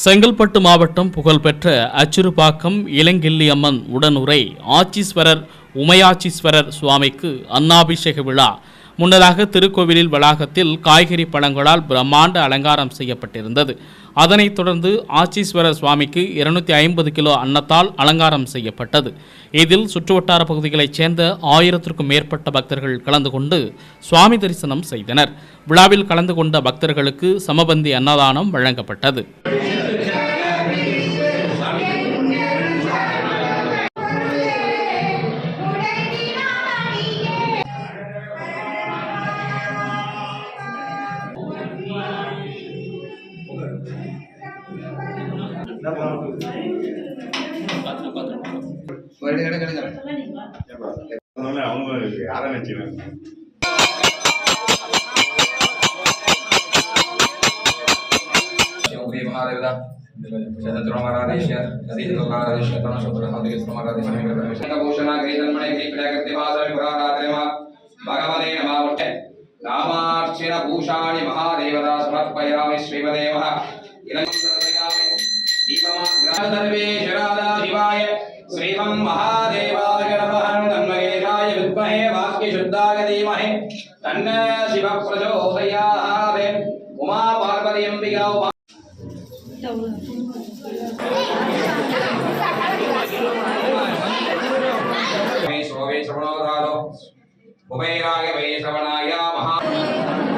செங்கல்பட்டு மாவட்டம் புகழ்பெற்ற அச்சிறுபாக்கம் இளங்கில்லி அம்மன் உடனுரை ஆட்சீஸ்வரர் உமையாச்சீஸ்வரர் சுவாமிக்கு அன்னாபிஷேக விழா. முன்னதாக திருக்கோவிலில் வளாகத்தில் காய்கறி பழங்களால் பிரம்மாண்ட அலங்காரம் செய்யப்பட்டிருந்தது. அதனைத் தொடர்ந்து ஆச்சீஸ்வரர் சுவாமிக்கு இருநூத்தி ஐம்பது கிலோ அன்னத்தால் அலங்காரம் செய்யப்பட்டது. இதில் சுற்றுவட்டார பகுதிகளைச் சேர்ந்த ஆயிரத்திற்கும் மேற்பட்ட பக்தர்கள் கலந்து கொண்டு சுவாமி தரிசனம் செய்தனர். விழாவில் கலந்து கொண்ட பக்தர்களுக்கு சமபந்தி அன்னதானம் வழங்கப்பட்டது. அதனால அவங்க யாரை நினைச்சுக்கிறாங்க रामार्चन भूषाणि महादेवता समर्पयामि श्रीमदेवः सर्वेश्वरादा शिवाय श्रीमं महादेवाय नमः तन्महेशाय विद्महे वाक्यशुद्धाय धीमहि तन्न शिवः प्रचोदयात् उमा पार्वती अम्बिका उमा वै श्रोवे श्रवणोधारो उभयराय वै श्रवणाय महा